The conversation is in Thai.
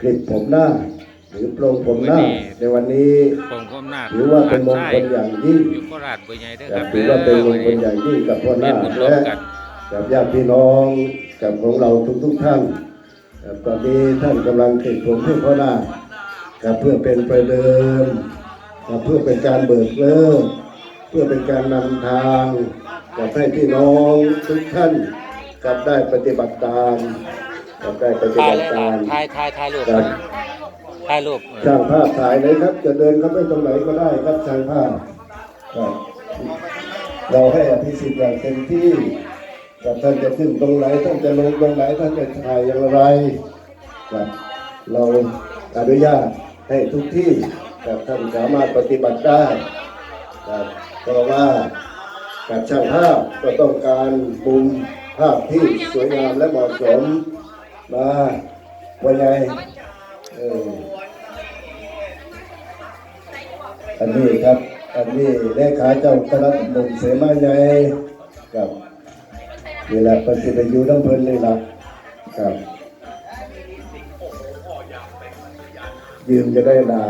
คลิปผมหน้า หรือโปรงผมหน้า ในวันนี้ผมก้มหน้าถือว่าเป็นมงคลอย่างยิ่งอยู่โคราชบ่ใหญ่เด้อคครัรับบถือว่าเป็นมงคลอย่างยิ่งกับพ่อหเล่นน้าบุญร่วมและกันกับญาติพี่น้องกับของเราทุกๆท่านครับตอนนี้ท่านกำลังติดผมให้พ่อหน้าครับเพื่อเป็นประเดิมครับเพื่อเป็นการเบิกเลิกเพื่อเป็นการนำทางกับให้พี่น้องทุกท่านกับได้ปฏิบัติตามกับ ได้ปฏิถ่ายบัติเลยตามถ่ายถ่ายถ่ายรูปครับถ่ายรูปเออช่างภาพถ่ายเลยครับ จะเดินเข้าไปตรงไหนก็ได้ครับช่างภาพครับเราให้อภิสิทธิ์อย่างเต็มที่กับท่านจะขึ้นตรงไหนท่านจะลงตรงไหนท่านจะถ่ายอย่างไรครับเราอนุญาตให้ทุกที่กับท่านสามารถปฏิบัติได้ครับเพราะว่า กับช่างภาพก็ต้องการมุมภาพที่สวยงามและเหมาะสม มาวันไงเอออันนี้ครับ อันนี้เลขาเจ้าคณะหนุ่มเสมาใหญ่กับนี่แหละปฏิบัติอยู่ทั้งเพิ่นนี่ละครับยืมจะได้ลา